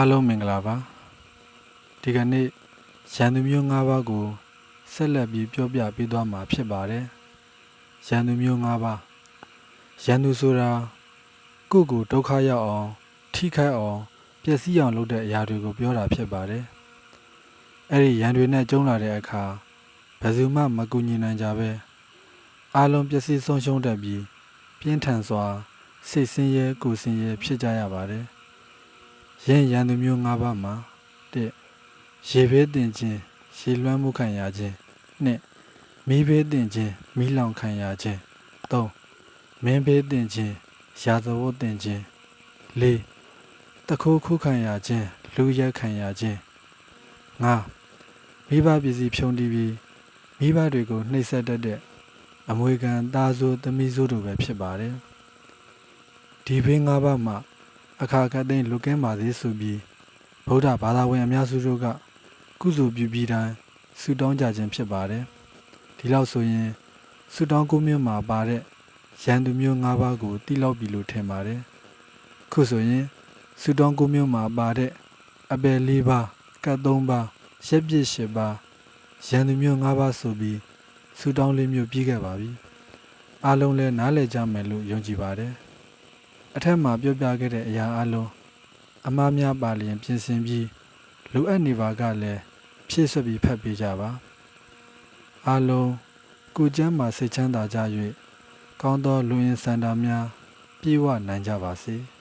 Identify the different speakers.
Speaker 1: အားလုံးမင်္ဂလာပါဒီကနေ့ရန်သူမျိုး၅ပါးကိုဆက်လက်ပြီးပြောပြပေးသွားမှာဖြစ်ပါတယ်ရန်သူမျိုး၅ပါးရန်သူဆိုတာကိုယ့်ကိုဒုက္ခရောက်အောင်ထိခိုက်အောင်ပျက်စီးအောင်လုပ်တဲ့အရာတွေကိုပြောတာဖြစ်ပါတယ်အဲ့ဒီရန်တွေနဲ့ကျုံလာတဲ့အခါဘယ်သူမှမကူညီနိုင်ကြပဲအားလုံးပျက်စီးဆုံးရှုံးတတ်ပြီးပြင်းထန်စွာစိတ်ဆင်းရဲကိုယ်ဆင်းရဲဖြစ်ကြရပါတယ် ရင်းရန်သူမျိုး၅ပါးမှာတစ်ရေဘေးတင်ခြင်းရေလွှမ်းမှုခံရခြင်းနှစ်မီးဘေးတင်ခြင်းမီးလောင်ခံရခြင်းသုံးမင်းဘေးတင်ခြင်းရာဇဝတ်တင်ခြင်းလေးတခိုးခုခံရခြင်းလူရက်ခံရခြင်းငါမိဘပစ္စည်းဖြုံတီးပြီးမိဘတွေကိုနှိပ်စက်တတ်တဲ့အမွေခံသားစိုးသမီးစိုးတို့ပဲဖြစ်ပါတယ်ဒီဘေး၅ပါးမှာ အခါခတ်သိမ်းလူကင်းပါသေးဆိုပြီးဗုဒ္ဓဘာသာဝင်အများစုတို့ကကုသိုလ်ပြုပြီးတိုင်းဆုတောင်းကြခြင်းဖြစ်ပါတယ်ဒီလောက်ဆိုရင်ဆုတောင်းကိုမျိုးမှာပါတဲ့ရန်သူမျိုး၅ပါးကိုတိလောက်ပြီလို့ထင်ပါတယ်ခုဆိုရင်ဆုတောင်းကိုမျိုးမှာပါတဲ့အပယ်၄ပါးကတ်၃ပါးရက်ပြည့်၈ပါးရန်သူမျိုး၅ပါးဆိုပြီးဆုတောင်းလေးမျိုးပြီးခဲ့ပါပြီအားလုံးလည်းနားလည်ကြမယ်လို့ယုံကြည်ပါတယ် အထက်မှာပြောပြခဲ့တဲ့အရာအလုံးအမားများပါလျင်ပြင်ဆင်ပြီးလိုအပ်နေပါကလည်းဖြည့်ဆွတ်ပြီးဖတ်ပေးကြပါအလုံးကိုကျမ်းမှာစိတ်ချမ်းသာကြ၍ကောင်းသောလူရင်းစန္ဒာများပြေဝနိုင်ကြပါစေ။